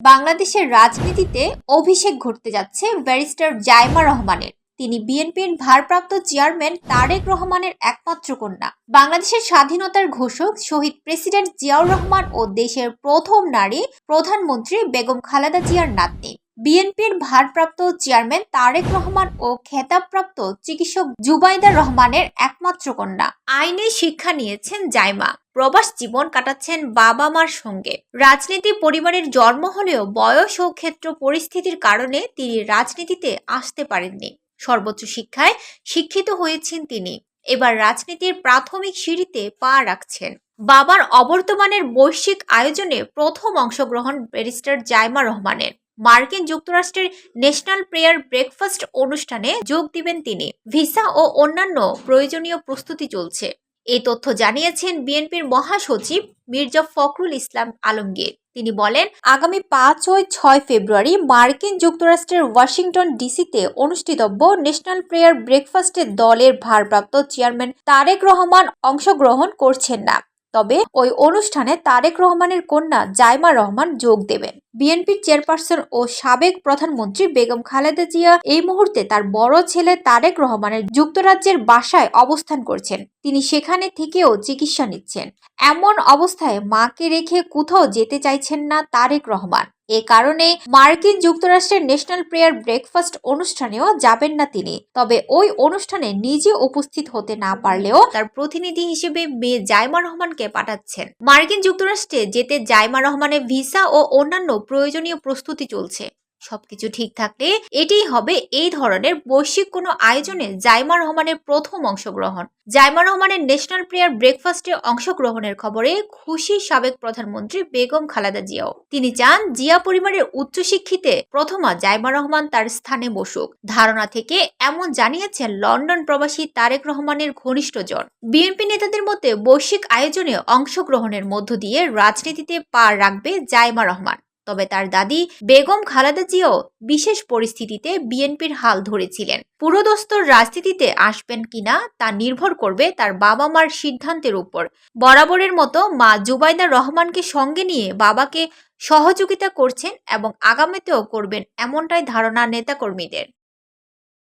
বাংলাদেশের রাজনীতিতে অভিষেক ঘটতে যাচ্ছে ব্যারিস্টার জাইমা রহমানের। তিনি বিএনপির ভারপ্রাপ্ত চেয়ারম্যান তারেক রহমানের একমাত্র কন্যা। বাংলাদেশের স্বাধীনতার ঘোষক শহীদ প্রেসিডেন্ট জিয়াউর রহমান ও দেশের প্রথম নারী প্রধানমন্ত্রী বেগম খালেদা জিয়ার নাতনি। বিএনপির ভারপ্রাপ্ত চেয়ারম্যান তারেক রহমান ও খেতাবপ্রাপ্ত চিকিৎসক জুবাইদা রহমানের একমাত্র কন্যা। আইনে শিক্ষা নিয়েছেন জাইমা। প্রবাস জীবন কাটাচ্ছেন বাবা মার সঙ্গে। রাজনীতি পরিবারের জন্ম হলেও বয়স ও ক্ষেত্র পরিস্থিতির কারণে তিনি রাজনীতিতে আসতে পারেননি। সর্বোচ্চ শিক্ষায় শিক্ষিত হয়েছেন তিনি। এবার রাজনীতির প্রাথমিক সিঁড়িতে পা রাখছেন। বাবার অবর্তমানের বৈশ্বিক আয়োজনে প্রথম অংশগ্রহণ ব্যারিস্টার জাইমা রহমানের। মার্কিন যুক্তরাষ্ট্রের ন্যাশনাল প্রেয়ার ব্রেকফাস্ট অনুষ্ঠানে যোগ দিবেন তিনি। ভিসা ও অন্যান্য প্রয়োজনীয় প্রস্তুতি চলছে। এই তথ্য জানিয়েছেন বিএনপির মহাসচিব মির্জা ফখরুল ইসলাম আলমগীর। তিনি বলেন, আগামী পাঁচ ও ছয় ফেব্রুয়ারি মার্কিন যুক্তরাষ্ট্রের ওয়াশিংটন ডিসিতে অনুষ্ঠিতব্য ন্যাশনাল প্রেয়ার ব্রেকফাস্টে দলের ভারপ্রাপ্ত চেয়ারম্যান তারেক রহমান অংশগ্রহণ করছেন না। তবে ওই অনুষ্ঠানে তারেক রহমানের কন্যা জাইমা রহমান যোগ দেবেন। বিএনপির চেয়ারপারসন ও সাবেক প্রধানমন্ত্রী বেগম খালেদা জিয়া এই মুহূর্তে তার বড় ছেলে তারেক রহমানের যুক্তরাজ্যের বাসায় অবস্থান করছেন। তিনি সেখানে থেকেও চিকিৎসা নিচ্ছেন। এমন অবস্থায় মাকে রেখে কোথাও যেতে চাইছেন না তারেক রহমান। এ কারণে মার্কিন যুক্তরাষ্ট্রের ন্যাশনাল প্রেয়ার ব্রেকফাস্ট অনুষ্ঠানেও যাবেন না তিনি। তবে ওই অনুষ্ঠানে নিজে উপস্থিত হতে না পারলেও তার প্রতিনিধি হিসেবে মেয়ে জাইমা রহমানকে পাঠাচ্ছেন। মার্কিন যুক্তরাষ্ট্রে যেতে জাইমা রহমানের ভিসা ও অন্যান্য প্রয়োজনীয় প্রস্তুতি চলছে। সবকিছু ঠিক থাকলে এটিই হবে এই ধরনের বৈশ্বিক কোনো আয়োজনে জাইমা রহমানের প্রথম অংশগ্রহণ। জাইমা রহমানের ন্যাশনাল প্রেয়ার ব্রেকফাস্টে অংশগ্রহণের খবরে খুশি সাবেক প্রধানমন্ত্রী বেগম খালেদা জিয়াও। তিনি চান জিয়া পরিবারের উচ্চশিক্ষিতে প্রথমা জাইমা রহমান তার স্থানে বসুক। ধারণা থেকে এমন জানিয়েছেন লন্ডন প্রবাসী তারেক রহমানের ঘনিষ্ঠজন বিএনপি নেতাদের মধ্যে বৈশ্বিক আয়োজনে অংশগ্রহণের মধ্য দিয়ে রাজনীতিতে পা রাখবে জাইমা রহমান। তবে তার দাদি বেগম খালেদা জিয়াও বিশেষ পরিস্থিতিতে বিএনপির হাল ধরেছিলেন। পুরোদস্তর রাজনীতিতে আসবেন কিনা তা নির্ভর করবে তার বাবা মার সিদ্ধান্তের উপর। বরাবরের মতো মা জুবাইদা রহমানকে সঙ্গে নিয়ে বাবাকে সহযোগিতা করছেন এবং আগামীতেও করবেন এমনটাই ধারণা নেতাকর্মীদের।